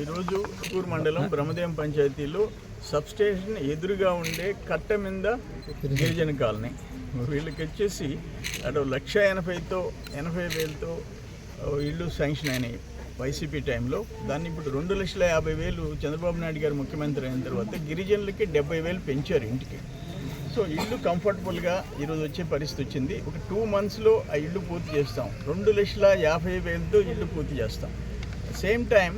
ఈరోజు చిత్తూరు మండలం బ్రహ్మదేవం పంచాయతీలో సబ్స్టేషన్ ఎదురుగా ఉండే కట్ట మీద గిరిజన కాలనీ. వీళ్ళకి వచ్చేసి అటు లక్ష ఎనభైతో ఎనభై వేలతో ఇళ్ళు శాంక్షన్ అయినాయి వైసీపీ టైంలో. దాన్ని ఇప్పుడు రెండు లక్షల యాభై వేలు చంద్రబాబు నాయుడు గారు ముఖ్యమంత్రి అయిన తర్వాత గిరిజనులకి డెబ్బై వేలు పెంచారు ఇంటికి. సో ఇల్లు కంఫర్టబుల్గా ఈరోజు వచ్చే పరిస్థితి వచ్చింది. ఒక టూ మంత్స్లో ఆ ఇల్లు పూర్తి చేస్తాం. రెండు లక్షల యాభై వేలతో ఇల్లు పూర్తి చేస్తాం. సేమ్ టైం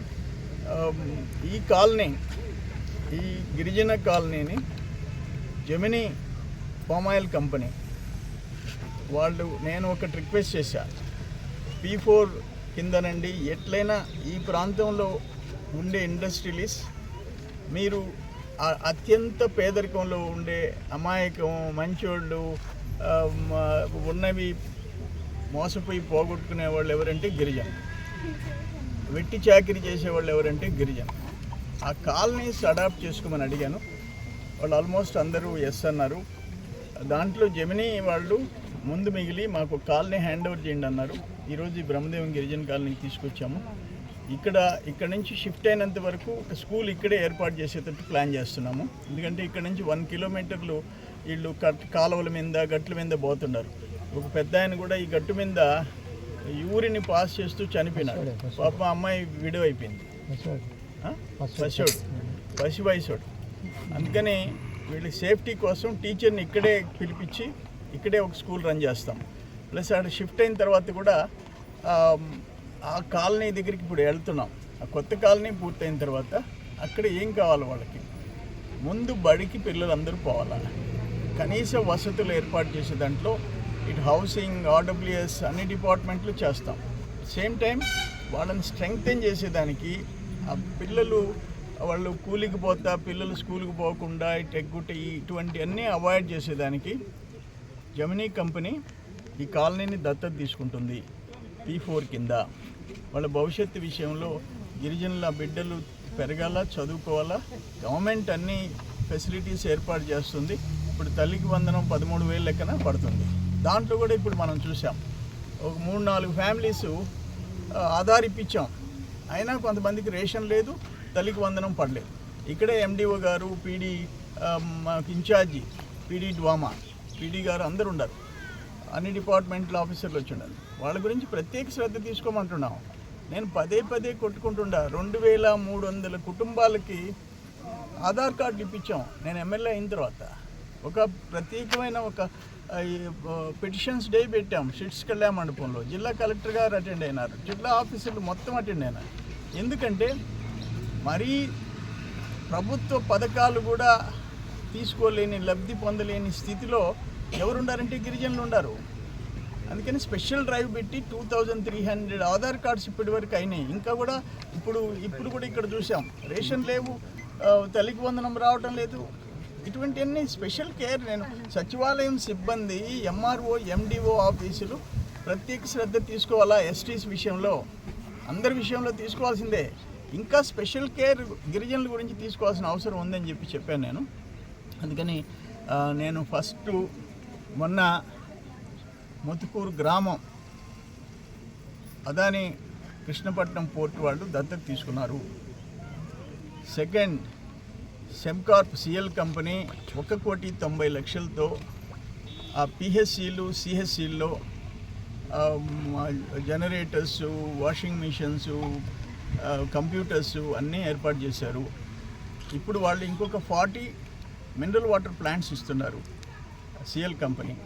ఈ కాలనీ ఈ గిరిజన కాలనీని జమినీ పామాయిల్ కంపెనీ వాళ్ళు నేను ఒకటి రిక్వెస్ట్ చేశా. పీ ఫోర్ కిందనండి ఎట్లయినా ఈ ప్రాంతంలో ఉండే ఇండస్ట్రియలిస్ట్ మీరు అత్యంత పేదరికంలో ఉండే అమాయకం మంచోళ్ళు ఉన్నవి మోసపోయి పోగొట్టుకునే వాళ్ళు ఎవరంటే గిరిజన వెట్టి చాకిరి చేసేవాళ్ళు ఎవరంటే గిరిజన. ఆ కాలనీస్ అడాప్ట్ చేసుకోమని అడిగాను. వాళ్ళు ఆల్మోస్ట్ అందరూ ఎస్ అన్నారు. దాంట్లో జమినీ వాళ్ళు ముందు మిగిలి మాకు కాలనీ హ్యాండ్ ఓవర్ చేయండి అన్నారు. ఈరోజు ఈ బ్రహ్మదేవం గిరిజన కాలనీకి తీసుకొచ్చాము. ఇక్కడ ఇక్కడ నుంచి షిఫ్ట్ అయినంత వరకు ఒక స్కూల్ ఇక్కడే ఏర్పాటు చేసేటట్టు ప్లాన్ చేస్తున్నాము. ఎందుకంటే ఇక్కడ నుంచి వన్ కిలోమీటర్లు వీళ్ళు కట్ కాలువల మీద గట్ల మీద పోతున్నారు. ఒక పెద్ద ఆయన కూడా ఈ గట్టు మీద యూరిని పాస్ చేస్తూ చనిపోయినాడు. పాప అమ్మాయి విడువ అయిపోయింది ఆ? పసివాడు పసి వయసుడు. అందుకని వీళ్ళ సేఫ్టీ కోసం టీచర్ని ఇక్కడే పిలిపించి ఇక్కడే ఒక స్కూల్ రన్ చేస్తాం. ప్లస్ ఆడ షిఫ్ట్ అయిన తర్వాత కూడా ఆ, ఆ కాలనీ దగ్గరికి ఇప్పుడు వెళ్తున్నాం. ఆ కొత్త కాలనీ పూర్తయిన తర్వాత అక్కడ ఏం కావాలి వాళ్ళకి? ముందు బడికి పిల్లలందరూ పోవాలా? కనీస వసతులు ఏర్పాటు చేసే దాంట్లో ఇటు హౌసింగ్ ఆర్డబ్ల్యూఎస్ అన్ని డిపార్ట్మెంట్లు చేస్తాం. సేమ్ టైం వాళ్ళని స్ట్రెంగ్తెన్ చేసేదానికి ఆ పిల్లలు వాళ్ళు కూలికి పోతా పిల్లలు స్కూల్కి పోకుండా ఇటు ఎగ్గుట ఇటువంటి అన్నీ అవాయిడ్ చేసేదానికి జమినీ కంపెనీ ఈ కాలనీని దత్తత తీసుకుంటుంది పీ ఫోర్ కింద. వాళ్ళ భవిష్యత్తు విషయంలో గిరిజనుల బిడ్డలు పెరగాల చదువుకోవాలా? గవర్నమెంట్ అన్ని ఫెసిలిటీస్ ఏర్పాటు చేస్తుంది. ఇప్పుడు తల్లికి వందనం పదమూడు వేలు లెక్కన పడుతుంది. దాంట్లో కూడా ఇప్పుడు మనం చూసాం ఒక మూడు నాలుగు ఫ్యామిలీస్ ఆ, ఆధార్ ఇప్పించాం అయినా కొంతమందికి రేషన్ లేదు తల్లికి వందనం పడలేదు. ఇక్కడే ఎండిఓ గారు పీడీ మాకు ఇన్ఛార్జి పీడీ డ్వామా పీడీ గారు అందరు ఉన్నారు. అన్ని డిపార్ట్మెంట్ల ఆఫీసర్లు వచ్చి ఉన్నారు. వాళ్ళ గురించి ప్రత్యేక శ్రద్ధ తీసుకోమంటున్నాం. నేను పదే పదే కొట్టుకుంటుండా రెండు వేల మూడు వందల కుటుంబాలకి ఆధార్ కార్డు ఇప్పించాం. నేను ఎమ్మెల్యే అయిన తర్వాత. ఒక ప్రత్యేకమైన ఒక పిటిషన్స్ డే పెట్టాం షిట్స్ కళ్యాణ మండపంలో. జిల్లా కలెక్టర్ గారు అటెండ్ అయినారు. జిల్లా ఆఫీసర్లు మొత్తం అటెండ్ అయినారు. ఎందుకంటే మరీ ప్రభుత్వ పథకాలు కూడా తీసుకోలేని లబ్ధి పొందలేని స్థితిలో ఎవరుండారంటే గిరిజనులు ఉండారు. అందుకని స్పెషల్ డ్రైవ్ పెట్టి two thousand three hundred Aadhaar cards ఇప్పటి వరకు అయినాయి. ఇంకా కూడా ఇప్పుడు ఇప్పుడు కూడా ఇక్కడ చూసాం రేషన్ లేవు తల్లికి వందనం రావటం లేదు. ఇటువంటివన్నీ స్పెషల్ కేర్ నేను సచివాలయం సిబ్బంది ఎంఆర్ఓ ఎండిఓ ఆఫీసులు ప్రత్యేక శ్రద్ధ తీసుకోవాలా ఎస్టీస్ విషయంలో? అందరి విషయంలో తీసుకోవాల్సిందే. ఇంకా స్పెషల్ కేర్ గిరిజనుల గురించి తీసుకోవాల్సిన అవసరం ఉందని చెప్పి చెప్పాను నేను. అందుకని నేను ఫస్ట్ మొన్న ముతుకూరు గ్రామం అదాని కృష్ణపట్నం పోర్ట్ వాళ్ళు దత్తత తీసుకున్నారు. సెకండ్ సెమ్కార్ప్ సిఎల్ కంపెనీ ఒక కోటి తొంభై లక్షలతో ఆ పిహెచ్సిలు సిహెచ్సిల్లో జనరేటర్స్ వాషింగ్ మిషన్స్ కంప్యూటర్స్ అన్నీ ఏర్పాటు చేశారు. ఇప్పుడు వాళ్ళు ఇంకొక ఫార్టీ మినరల్ వాటర్ ప్లాంట్స్ ఇస్తున్నారు సిఎల్ కంపెనీ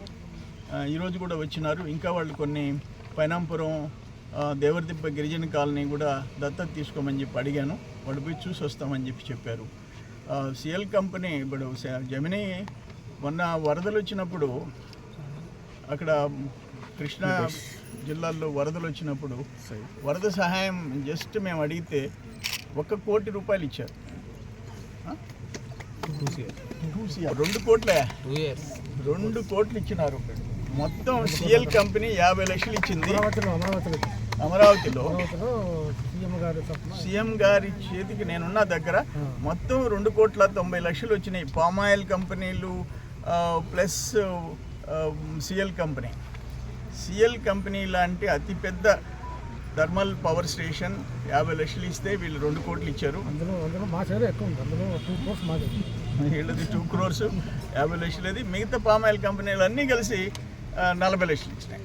ఈరోజు కూడా వచ్చినారు. ఇంకా వాళ్ళు కొన్ని పైనాంపురం దేవరదిప్ప గిరిజన కాలనీ కూడా దత్తత తీసుకోమని చెప్పి అడిగాను. వాళ్ళు పోయి చూసి వస్తామని చెప్పి చెప్పారు. సిఎల్ కంపెనీ ఇప్పుడు జమినీ మొన్న వరదలు వచ్చినప్పుడు అక్కడ కృష్ణా జిల్లాల్లో వరదలు వచ్చినప్పుడు వరద సహాయం జస్ట్ మేము అడిగితే ఒక కోటి రూపాయలు ఇచ్చారు? రెండు కోట్లే. రెండు కోట్లు ఇచ్చినారు. మొత్తం సిఎల్ కంపెనీ యాభై లక్షలు ఇచ్చింది. అమరావతిలో సీఎం గారు చేతికి నేనున్న దగ్గర మొత్తం రెండు కోట్ల తొంభై లక్షలు వచ్చినాయి. పామాయిల్ కంపెనీలు plus CL company CL company లాంటి అతిపెద్ద థర్మల్ పవర్ స్టేషన్ యాభై లక్షలు ఇస్తే వీళ్ళు రెండు కోట్లు ఇచ్చారు. వీళ్ళది టూ క్రోర్స్ యాభై లక్షలది. మిగతా పామాయిల్ కంపెనీలు అన్నీ కలిసి నలభై లక్షలు ఇచ్చినాయి